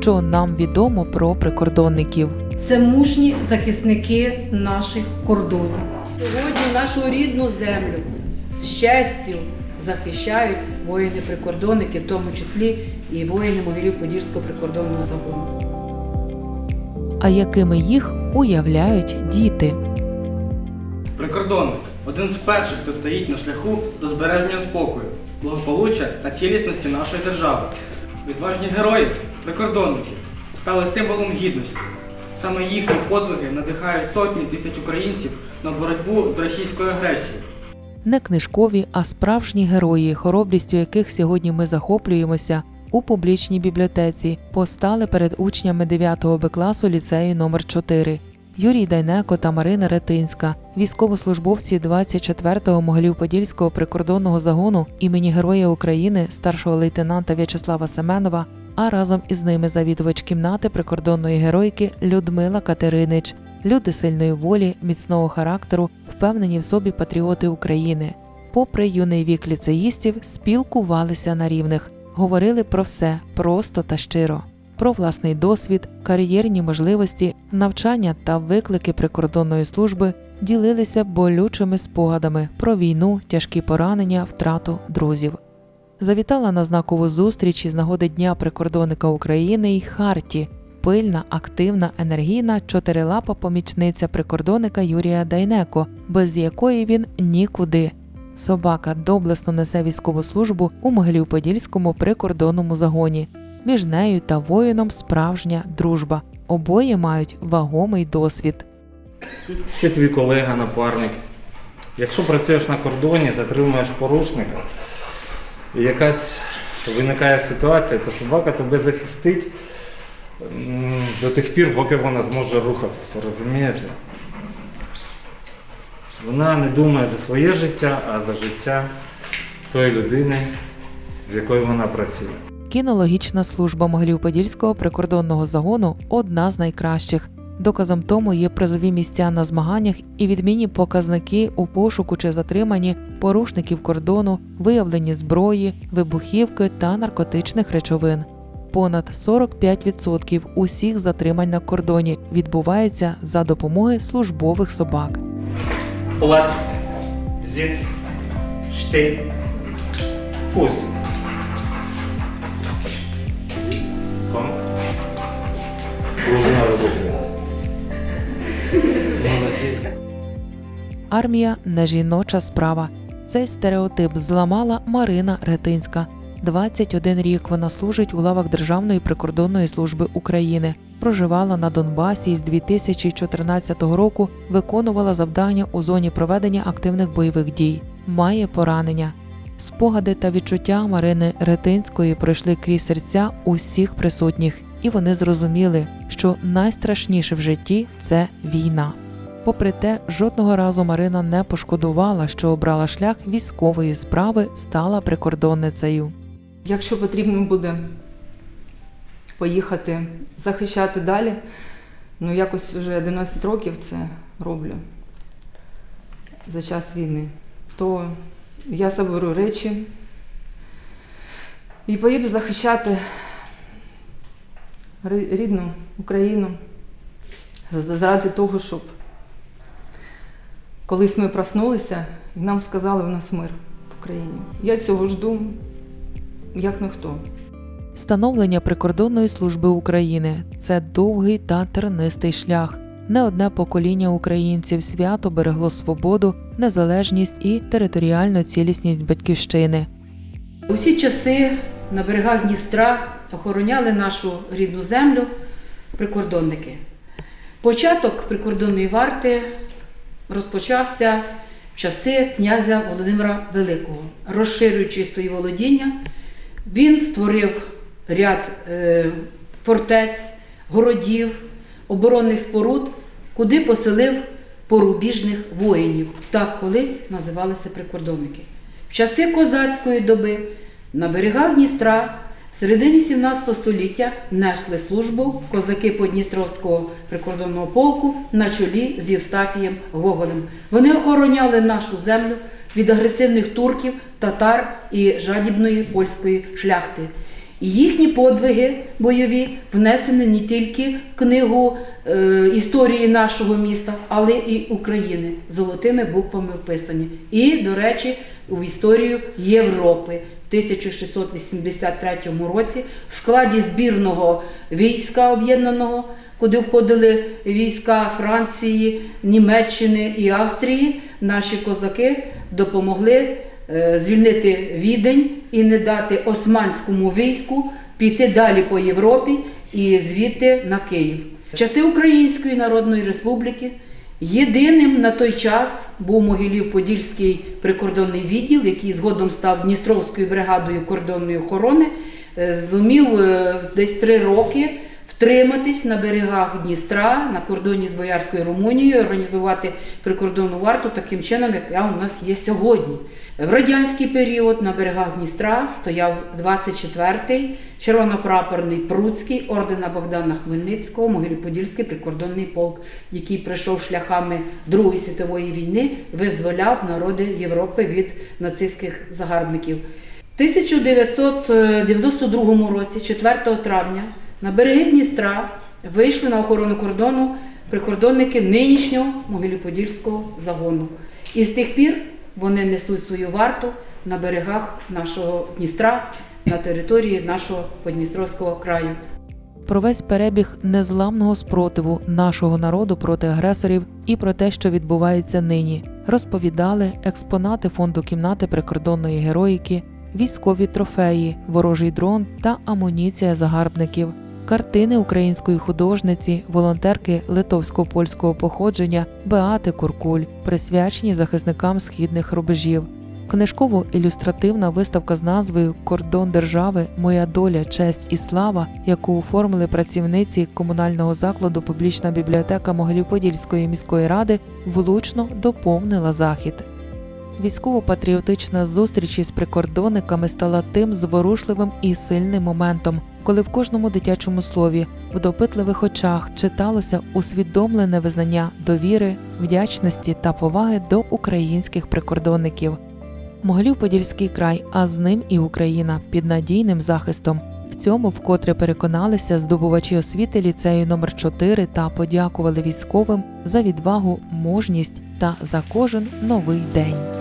що нам відомо про прикордонників. Це мужні захисники наших кордонів. Сьогодні нашу рідну землю з честю захищають воїни-прикордонники, в тому числі і воїни Могилів-Подільського прикордонного загону. А якими їх уявляють діти? Прикордонник один з перших, хто стоїть на шляху до збереження спокою, благополуччя та цілісності нашої держави. Відважні герої, прикордонники, стали символом гідності. Саме їхні подвиги надихають сотні тисяч українців на боротьбу з російською агресією. Не книжкові, а справжні герої, хоробрістю яких сьогодні ми захоплюємося у публічній бібліотеці, постали перед учнями 9 Б класу ліцею номер 4 Юрій Дайнеко та Марина Ретинська, військовослужбовці 24-го Могилів-Подільського прикордонного загону імені Героя України старшого лейтенанта В'ячеслава Семенова, а разом із ними завідувач кімнати прикордонної геройки Людмила Катеринич, люди сильної волі, міцного характеру, впевнені в собі патріоти України. Попри юний вік ліцеїстів, спілкувалися на рівних, говорили про все просто та щиро. Про власний досвід, кар'єрні можливості, навчання та виклики прикордонної служби ділилися болючими спогадами про війну, тяжкі поранення, втрату друзів. Завітала на знакову зустріч із нагоди Дня прикордонника України й Харті, пильна, активна, енергійна чотирилапа помічниця прикордонника Юрія Дайнеко, без якої він нікуди. Собака доблесно несе військову службу у Могилів-Подільському прикордонному загоні. Між нею та воїном справжня дружба. Обоє мають вагомий досвід. Ще твій колега, напарник. Якщо працюєш на кордоні, затримуєш порушника, і якась виникає ситуація, то собака тебе захистить до тих пір, поки вона зможе рухатися, розумієте? Вона не думає за своє життя, а за життя тої людини, з якою вона працює. Кінологічна служба Могилів-Подільського прикордонного загону одна з найкращих. Доказом тому є призові місця на змаганнях і відмінні показники у пошуку чи затриманні порушників кордону, виявленні зброї, вибухівки та наркотичних речовин. Понад 45% усіх затримань на кордоні відбувається за допомогою службових собак. Плац, фуз. Ком. Служу народу. Молодець. Армія не жіноча справа. Цей стереотип зламала Марина Ретинська. 21 рік вона служить у лавах Державної прикордонної служби України. Проживала на Донбасі і з 2014 року виконувала завдання у зоні проведення активних бойових дій. Має поранення. Спогади та відчуття Марини Ретинської пройшли крізь серця усіх присутніх, і вони зрозуміли, що найстрашніше в житті це війна. Попри те, жодного разу Марина не пошкодувала, що обрала шлях військової справи, стала прикордонницею. Якщо потрібно буде поїхати захищати далі, ну якось вже 11 років це роблю за час війни, то я заберу речі і поїду захищати рідну Україну заради того, щоб колись ми проснулися і нам сказали, в нас мир в Україні. Я цього жду як ніхто. Становлення прикордонної служби України це довгий та тернистий шлях. Не одне покоління українців свято берегло свободу, незалежність і територіальну цілісність батьківщини. Усі часи на берегах Дністра охороняли нашу рідну землю прикордонники. Початок прикордонної варти розпочався в часи князя Володимира Великого. Розширюючи свої володіння, він створив ряд е, фортець, городів, оборонних споруд, куди поселив порубіжних воїнів. Так колись називалися прикордонники. В часи козацької доби на берегах Дністра в середині 17 століття несли службу козаки Подністровського прикордонного полку на чолі з Євстафієм Гоголем. Вони охороняли нашу землю від агресивних турків, татар і жадібної польської шляхти. І їхні подвиги бойові внесені не тільки в книгу е, історії нашого міста, але і України золотими буквами вписані. І, до речі, в історію Європи. В 1683 році в складі збірного війська об'єднаного, куди входили війська Франції, Німеччини і Австрії, наші козаки допомогли е, звільнити Відень і не дати османському війську піти далі по Європі і звідти на Київ. В часи Української Народної Республіки єдиним на той час був Могилів-Подільський прикордонний відділ, який згодом став Дністровською бригадою кордонної охорони, е, зумів е, десь три роки втриматись на берегах Дністра на кордоні з Боярською Румунією, організувати прикордонну варту таким чином, яка у нас є сьогодні. В радянський період на берегах Дністра стояв 24-й червонопрапорний Пруцький ордена Богдана Хмельницького, Могилів-Подільський прикордонний полк, який прийшов шляхами Другої світової війни, визволяв народи Європи від нацистських загарбників. В 1992 році, 4 травня, на береги Дністра вийшли на охорону кордону прикордонники нинішнього Могилів-Подільського загону. І з тих пір вони несуть свою варту на берегах нашого Дністра, на території нашого Подністровського краю. Про весь перебіг незламного спротиву нашого народу проти агресорів і про те, що відбувається нині, розповідали експонати фонду кімнати прикордонної героїки, військові трофеї, ворожий дрон та амуніція загарбників, картини української художниці, волонтерки литовсько-польського походження Беати Куркуль, присвячені захисникам східних рубежів. Книжково-ілюстративна виставка з назвою Кордон держави Моя доля, честь і слава, яку оформили працівниці комунального закладу Публічна бібліотека Могилів-Подільської міської ради, влучно доповнила захід. Військово-патріотична зустріч із прикордонниками стала тим зворушливим і сильним моментом, коли в кожному дитячому слові, в допитливих очах читалося усвідомлене визнання довіри, вдячності та поваги до українських прикордонників. Могилів-Подільський край, а з ним і Україна під надійним захистом. В цьому вкотре переконалися здобувачі освіти ліцею номер 4 та подякували військовим за відвагу, мужність та за кожен новий день.